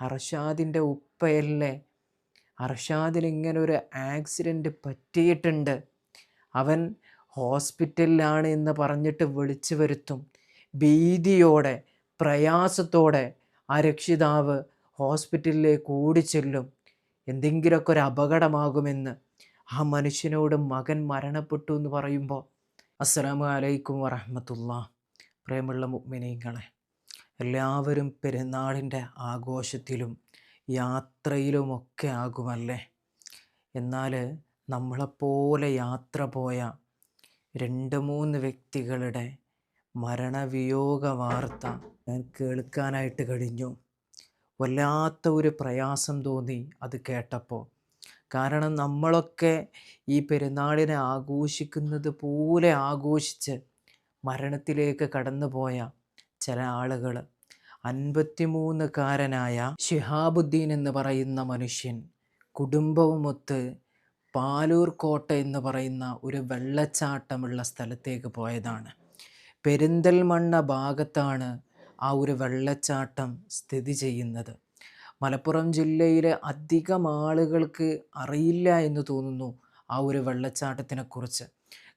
അർഷാദിന്റെ ഉപ്പയല്ലേ? അർഷാദിന് ഇങ്ങനെ ഒരു ആക്സിഡന്റ് പറ്റിയിട്ടുണ്ട്. അവൻ ഹോസ്പിറ്റലിലാണ് എന്ന് പറഞ്ഞിട്ട് വിളിച്ചു വരുത്തും. ഭീതിയോടെ പ്രയാസത്തോടെ ആ രക്ഷിതാവ് ഹോസ്പിറ്റലിലേക്ക് ഓടിച്ചെല്ലും. എന്തെങ്കിലുമൊക്കെ ഒരു അപകടമാകുമെന്ന് ആ മനുഷ്യനോട് മകൻ മരണപ്പെട്ടു എന്ന് പറയുമ്പോൾ അസ്സലാമു അലൈക്കും വറഹമത്തുള്ള പ്രേമുള്ള മുഗ്മിനീങ്ങളെ എല്ലാവരും പെരുന്നാളിന്റെ ആഘോഷത്തിലും യാത്രയിലുമൊക്കെ ആകുമല്ലേ? എന്നാൽ നമ്മളെപ്പോലെ യാത്ര പോയ രണ്ട് മൂന്ന് വ്യക്തികളുടെ മരണവിയോഗ വാർത്ത ഞാൻ കേൾക്കാനായിട്ട് കഴിഞ്ഞു. വല്ലാത്ത ഒരു പ്രയാസം തോന്നി അത് കേട്ടപ്പോൾ. കാരണം നമ്മളൊക്കെ ഈ പെരുന്നാളിനെ ആഘോഷിക്കുന്നത് പോലെ ആഘോഷിച്ച് മരണത്തിലേക്ക് കടന്നുപോയ ചില ആളുകൾ. അൻപത്തിമൂന്നുകാരനായ ഷിഹാബുദ്ദീൻ എന്ന് പറയുന്ന മനുഷ്യൻ കുടുംബവുമൊത്ത് പാലൂർ കോട്ട എന്ന് പറയുന്ന ഒരു വെള്ളച്ചാട്ടമുള്ള സ്ഥലത്തേക്ക് പോയതാണ്. പെരിന്തൽമണ്ണ ഭാഗത്താണ് ആ ഒരു വെള്ളച്ചാട്ടം സ്ഥിതി ചെയ്യുന്നത്. മലപ്പുറം ജില്ലയിലെ അധികം ആളുകൾക്ക് അറിയില്ല എന്ന് തോന്നുന്നു ആ ഒരു വെള്ളച്ചാട്ടത്തിനെക്കുറിച്ച്.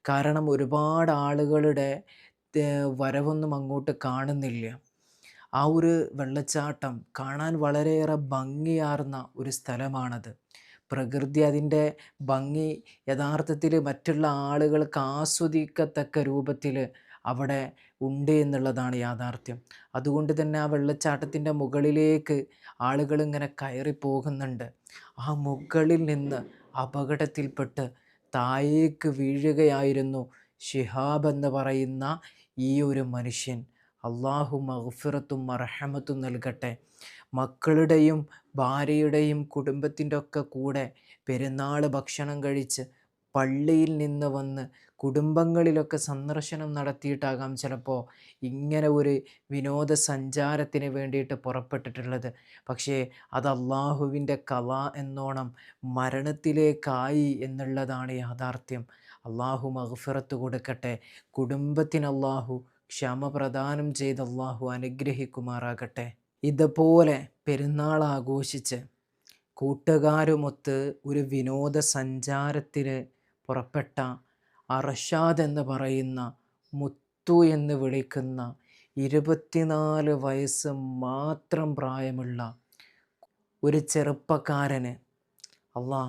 കാരണം ഒരുപാട് ആളുകളുടെ വരവൊന്നും അങ്ങോട്ട് കാണുന്നില്ല. ആ ഒരു വെള്ളച്ചാട്ടം കാണാൻ വളരെയേറെ ഭംഗിയാർന്ന ഒരു സ്ഥലമാണത്. പ്രകൃതി അതിന്റെ ഭംഗി യഥാർത്ഥത്തിൽ മറ്റുള്ള ആളുകൾക്ക് ആസ്വദിക്കത്തക്ക രൂപത്തിൽ അവിടെ ഉണ്ട് എന്നുള്ളതാണ് യാഥാർത്ഥ്യം. അതുകൊണ്ട് തന്നെ ആ വെള്ളച്ചാട്ടത്തിന്റെ മുകളിലേക്ക് ആളുകൾ ഇങ്ങനെ കയറി പോകുന്നുണ്ട്. ആ മുകളിൽ നിന്ന് അപകടത്തിൽപ്പെട്ട് താഴേക്ക് വീഴുകയായിരുന്നു ഷിഹാബ് എന്ന് പറയുന്ന ഈ ഒരു മനുഷ്യൻ അള്ളാഹു മഹഫിറത്തും മറഹമത്തും നൽകട്ടെ. മക്കളുടെയും ഭാര്യയുടെയും കുടുംബത്തിന്റെ ഒക്കെ കൂടെ പെരുന്നാൾ ഭക്ഷണം കഴിച്ച് പള്ളിയിൽ നിന്ന് വന്ന് കുടുംബങ്ങളിലൊക്കെ സന്ദർശനം നടത്തിയിട്ടാകാം ചിലപ്പോൾ ഇങ്ങനെ ഒരു വിനോദസഞ്ചാരത്തിന് വേണ്ടിയിട്ട് പുറപ്പെട്ടിട്ടുള്ളത്. പക്ഷേ അത് അള്ളാഹുവിന്റെ കല എന്നോണം മരണത്തിലേക്കായി എന്നുള്ളതാണ് യാഥാർത്ഥ്യം. അള്ളാഹു മഹഫിറത്ത് കൊടുക്കട്ടെ. കുടുംബത്തിന് അള്ളാഹു ക്ഷമ പ്രദാനം ചെയ്ത് അള്ളാഹു അനുഗ്രഹിക്കുമാറാകട്ടെ. ഇതുപോലെ പെരുന്നാൾ ആഘോഷിച്ച് കൂട്ടുകാരുമൊത്ത് ഒരു വിനോദസഞ്ചാരത്തിന് പുറപ്പെട്ട അർഷാദ് എന്ന് പറയുന്ന മുത്തു എന്ന് വിളിക്കുന്ന ഇരുപത്തിനാല് വയസ്സ് മാത്രം പ്രായമുള്ള ഒരു ചെറുപ്പക്കാരന് അള്ളാ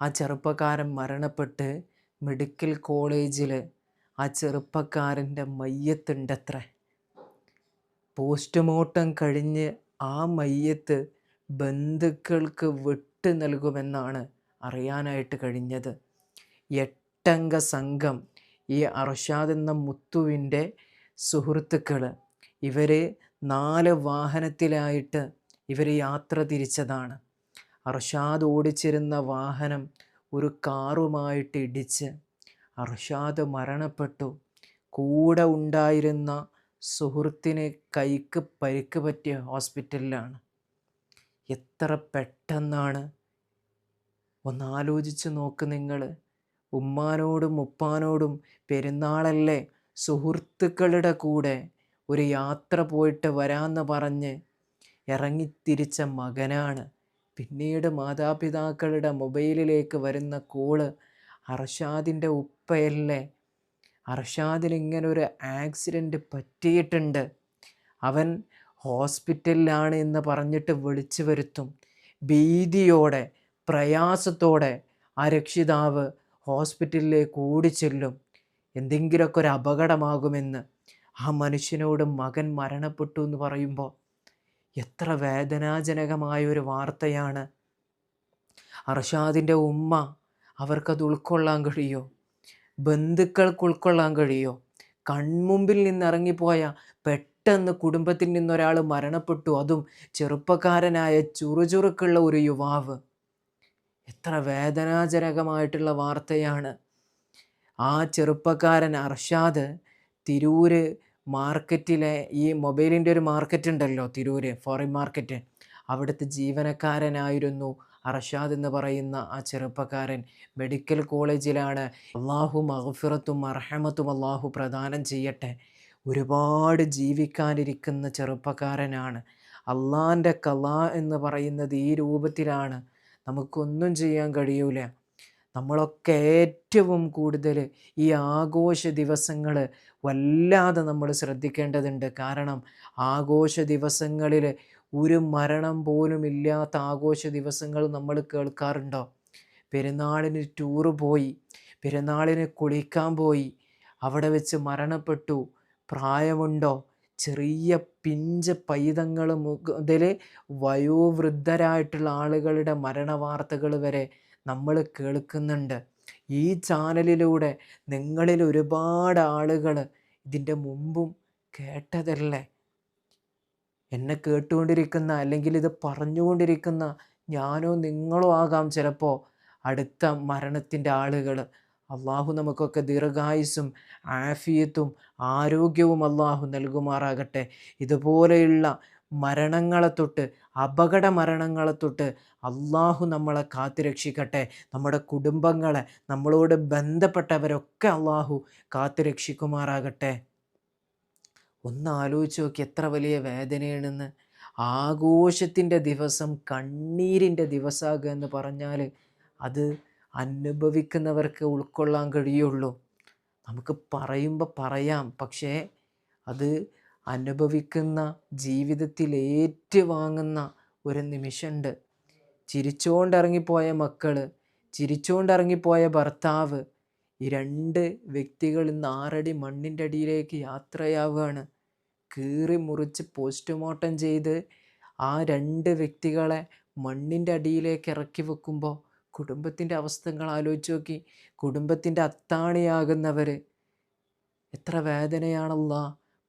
ആ ചെറുപ്പക്കാരൻ മരണപ്പെട്ട് മെഡിക്കൽ കോളേജിൽ ആ ചെറുപ്പക്കാരന്റെ മയ്യത്തുണ്ടത്ര. പോസ്റ്റ്മോർട്ടം കഴിഞ്ഞ് ആ മയ്യത്ത് ബന്ധുക്കൾക്ക് വിട്ട് നൽകുമെന്നാണ് അറിയാനായിട്ട് കഴിഞ്ഞത്. എട്ടംഗ സംഘം ഈ അർഷാദ് എന്ന മുത്തുവിന്റെ സുഹൃത്തുക്കൾ ഇവർ നാല് വാഹനത്തിലായിട്ട് ഇവർ യാത്ര തിരിച്ചതാണ്. അർഷാദ് ഓടിച്ചിരുന്ന വാഹനം ഒരു കാറുമായിട്ട് ഇടിച്ച് അർഷാദ് മരണപ്പെട്ടു. കൂടെ ഉണ്ടായിരുന്ന സുഹൃത്തിന് കൈക്ക് പരിക്ക് പറ്റിയ ഹോസ്പിറ്റലിലാണ്. എത്ര പെട്ടെന്നാണ്? ഒന്നാലോചിച്ച് നോക്ക് നിങ്ങൾ ഉമ്മാനോടും ഉപ്പാനോടും പെരുന്നാളല്ലേ സുഹൃത്തുക്കളുടെ കൂടെ ഒരു യാത്ര പോയിട്ട് വരാമെന്ന് പറഞ്ഞ് ഇറങ്ങിത്തിരിച്ച മകനാണ്. പിന്നീട് മാതാപിതാക്കളുടെ മൊബൈലിലേക്ക് വരുന്ന കോൾ അർഷാദിന്റെ ഉപ്പയല്ലേ? അർഷാദിന് ഇങ്ങനൊരു ആക്സിഡന്റ് പറ്റിയിട്ടുണ്ട്. അവൻ ഹോസ്പിറ്റലിലാണ് എന്ന് പറഞ്ഞിട്ട് വിളിച്ചു വരുത്തും. ഭീതിയോടെ പ്രയാസത്തോടെ ആ രക്ഷിതാവ് ഹോസ്പിറ്റലിലേക്ക് ഓടിച്ചെല്ലും. എന്തെങ്കിലുമൊക്കെ ഒരു അപകടമാകുമെന്ന് ആ മനുഷ്യനോട് മകൻ മരണപ്പെട്ടു എന്ന് പറയുമ്പോൾ എത്ര വേദനാജനകമായ ഒരു വാർത്തയാണ്. അർഷാദിന്റെ ഉമ്മ അവർക്കത് ഉൾക്കൊള്ളാൻ കഴിയോ? ബന്ധുക്കൾക്ക് ഉൾക്കൊള്ളാൻ കഴിയോ? കൺമുമ്പിൽ നിന്നിറങ്ങിപ്പോയ പെട്ടെന്ന് കുടുംബത്തിൽ നിന്നൊരാൾ മരണപ്പെട്ടു. അതും ചെറുപ്പക്കാരനായ ചുറുചുറുക്കുള്ള ഒരു യുവാവ്. എത്ര വേദനാജനകമായിട്ടുള്ള വാർത്തയാണ്. ആ ചെറുപ്പക്കാരൻ അർഷാദ് തിരൂര് മാർക്കറ്റിലെ ഈ മൊബൈലിന്റെ ഒരു മാർക്കറ്റ് ഉണ്ടല്ലോ തിരൂര് ഫോറിൻ മാർക്കറ്റ്. അവിടുത്തെ ജീവനക്കാരനായിരുന്നു അർഷാദ് എന്ന് പറയുന്ന ആ ചെറുപ്പക്കാരൻ. മെഡിക്കൽ കോളേജിലാണ്. അള്ളാഹു മഹഫിറത്തും അർഹമത്തും അള്ളാഹു പ്രദാനം ചെയ്യട്ടെ. ഒരുപാട് ജീവിക്കാനിരിക്കുന്ന ചെറുപ്പക്കാരനാണ്. അള്ളാന്റെ കല എന്ന് പറയുന്നത് ഈ രൂപത്തിലാണ്. നമുക്കൊന്നും ചെയ്യാൻ കഴിയൂല. നമ്മളൊക്കെ ഏറ്റവും കൂടുതൽ ഈ ആഘോഷ ദിവസങ്ങൾ വല്ലാതെ നമ്മൾ ശ്രദ്ധിക്കേണ്ടതുണ്ട്. കാരണം ആഘോഷ ദിവസങ്ങളിൽ ഒരു മരണം പോലും ഇല്ലാത്ത ആഘോഷ ദിവസങ്ങൾ നമ്മൾ കേൾക്കാറുണ്ടോ? പെരുന്നാളിന് ടൂറ് പോയി പെരുന്നാളിന് കുളിക്കാൻ പോയി അവിടെ വെച്ച് മരണപ്പെട്ടു പ്രായമുണ്ടോ? ചെറിയ പിഞ്ച് പൈതങ്ങൾ മുതൽ വയോവൃദ്ധരായിട്ടുള്ള ആളുകളുടെ മരണവാർത്തകൾ വരെ നമ്മൾ കേൾക്കുന്നുണ്ട്. ഈ ചാനലിലൂടെ നിങ്ങളിൽ ഒരുപാട് ആളുകൾ ഇതിന്റെ മുമ്പും കേട്ടതല്ലേ? എന്നെ കേട്ടുകൊണ്ടിരിക്കുന്ന അല്ലെങ്കിൽ ഇത് പറഞ്ഞുകൊണ്ടിരിക്കുന്ന ഞാനോ നിങ്ങളോ ആകാം ചിലപ്പോൾ അടുത്ത മരണത്തിന്റെ ആളുകൾ അള്ളാഹു നമുക്കൊക്കെ ദീർഘായുസും ആഫിയത്തും ആരോഗ്യവും അള്ളാഹു നൽകുമാറാകട്ടെ. ഇതുപോലെയുള്ള മരണങ്ങളെ തൊട്ട് അപകട മരണങ്ങളെ തൊട്ട് അള്ളാഹു നമ്മളെ കാത്തുരക്ഷിക്കട്ടെ. നമ്മുടെ കുടുംബങ്ങളെ നമ്മളോട് ബന്ധപ്പെട്ടവരൊക്കെ അള്ളാഹു കാത്തുരക്ഷിക്കുമാറാകട്ടെ. ഒന്ന് ആലോചിച്ച് നോക്കി എത്ര വലിയ വേദനയാണെന്ന്. ആഘോഷത്തിന്റെ ദിവസം കണ്ണീരിന്റെ ദിവസമാകുക എന്ന് പറഞ്ഞാൽ അത് അനുഭവിക്കുന്നവർക്ക് ഉൾക്കൊള്ളാൻ കഴിയുള്ളൂ. നമുക്ക് പറയുമ്പോൾ പറയാം പക്ഷേ അത് അനുഭവിക്കുന്ന ജീവിതത്തിൽ ഏറ്റുവാങ്ങുന്ന ഒരു നിമിഷമുണ്ട്. ചിരിച്ചുകൊണ്ടിറങ്ങിപ്പോയ മക്കൾ ചിരിച്ചുകൊണ്ടിറങ്ങിപ്പോയ ഭർത്താവ് ഈ രണ്ട് വ്യക്തികൾ ഇന്ന് ആറടി മണ്ണിന്റെ അടിയിലേക്ക് യാത്രയാവുകയാണ്. കീറി മുറിച്ച് പോസ്റ്റ്മോർട്ടം ചെയ്ത് ആ രണ്ട് വ്യക്തികളെ മണ്ണിന്റെ അടിയിലേക്ക് ഇറക്കി വെക്കുമ്പോൾ കുടുംബത്തിന്റെ അവസ്ഥകൾ ആലോചിച്ച് നോക്കി. കുടുംബത്തിന്റെ അത്താണിയാകുന്നവർ എത്ര വേദനയാണല്ല.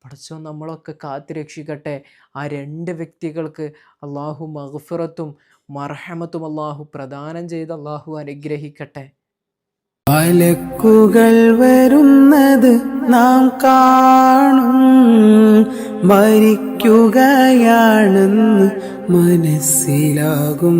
പഠിച്ചോ നമ്മളൊക്കെ കാത്തു രക്ഷിക്കട്ടെ ആ രണ്ട് വ്യക്തികൾക്ക് അള്ളാഹു മഹഫിറത്തും മർഹമത്തും അള്ളാഹു പ്രദാനം ചെയ്ത് അള്ളാഹു അനുഗ്രഹിക്കട്ടെ. മലക്കുകൾ വരുന്നത് നാം കാണും. മരിക്കുകയാണെന്ന് മനസ്സിലാകും.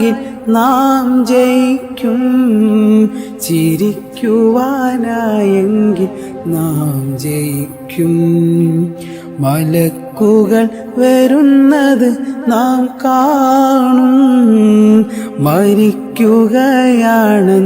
നാം ജയിക്കും. ചിരിക്കുവാനായെങ്കിൽ നാം ജയിക്കും. മലക്കുകൾ വരുന്നത് നാം കാണും. മരിക്കുകയാണ്